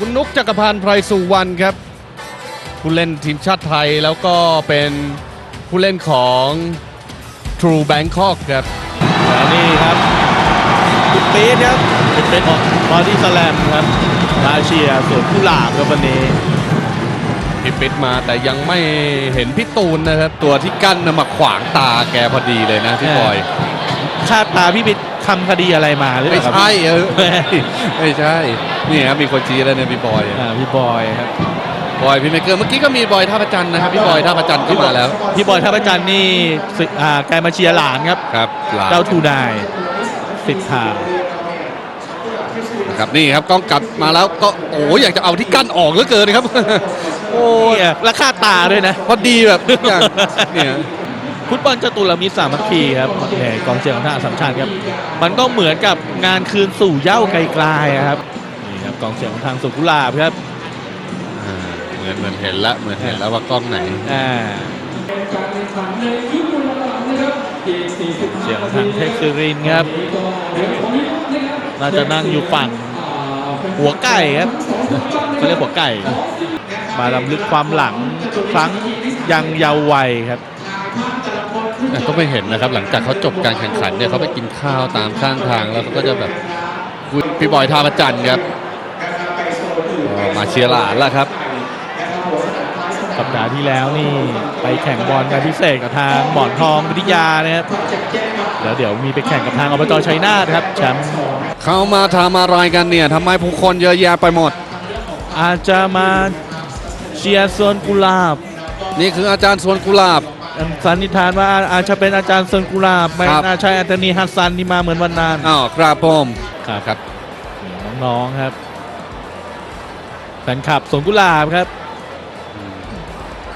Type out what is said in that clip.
คุณนุกจักรพันธ์ไพรสุวรรณครับผู้เล่นทีมชาติไทยแล้วก็เป็นผู้เล่นของ True Bangkok ครับและนี่ครับคุณปี๊ดครับเป็นเป็นบอดี้สแลมครับราเชียสวนกุหลาบครับวันนี้พี่ปิดมาแต่ยังไม่เห็นพี่ตูนนะครับ ตัวที่กั้นน่ะมาขวางตาแกพอดีเลยนะพี่บอยคาดตาพี่บิ๊ก ทำคดีอะไรมาหรือเปไม่ล่าครับใช่เออไม่ใช่ นี่ครับมีคนชี้แล้วเนี่ยพี่บอยอ่าพี่บอยครับบอยพี่เมเกอร์เมื่อกี้ก็มีบอยท่าประจันทร์นะครับพี่บอยท่าประจันทร์ขึ้นมาแล้วพี่บอยท่าประจันทร์นี่ศึกอ่าแกมาเชียร์หลานครับ ครับหลานเจ้าทูนายสิทธานะครับนี่ครับกล้องกลับมาแล้วก็โอ้ยอยากจะเอาที่กั้นออกเหลือเกินครับ โอ้เนี่ยและคาดตาด้วยนะ พอดีแบบทุกอย่างเนี่ย ฟุตบอลจตุรมิตรสามัคคีครับแหมกองเชียร์ของทางอัสสัมชัญครับ มันก็เหมือนกับงานคืนสู่เหย้าไกลๆอะครับนี่ครับกองเชียร์ของทางสุขุลาบครับอ่าเหมือนเหมือนเห็นแล้วเหมือนเห็นแล้วว่ากล้องไหนอ่าเสียงของทางเทคซิรินครับ น่าจะนั่งอยู่ฝั่งหัวไก่ครับเขาเรียกหัวไก่ มาลำลึกความหลังครั้งยังเยาว์วัยครับแต่ ก็ไม่เห็นนะครับ หลังจากเขาจบการแข่งขันเนี่ยเขาไปกินข้าวตามข้างทางแล้วเขาก็จะแบบคุยพี่บอยท่าประจันทร์ครับก็มาเชียร์หลานแล้วครับสัปดาห์ที่แล้วนี่ไปแข่งบอลกันพิเศษกับทางหมอนทองวิทยานะครับแล้วเดี๋ยวมีไปแข่งกับทางอบจชัยนาทครับแชมป์เขามาทำอะไรกันเนี่ยทำไมผู้คนเยอะแยะไปหมด อาจจะมาเชียร์โซนกุหลาบ นี่คืออาจารย์สวนกุหลาบ สันนิษฐานว่าอาจจะเป็นอาจารย์โซนกุหลาบไม่ครับ น่าใช่อันโตนีฮัสซันที่มาเหมือนวันนานอ้าวครับผมครับครับน้องๆครับแฟนคลับโซนกุหลาบครับ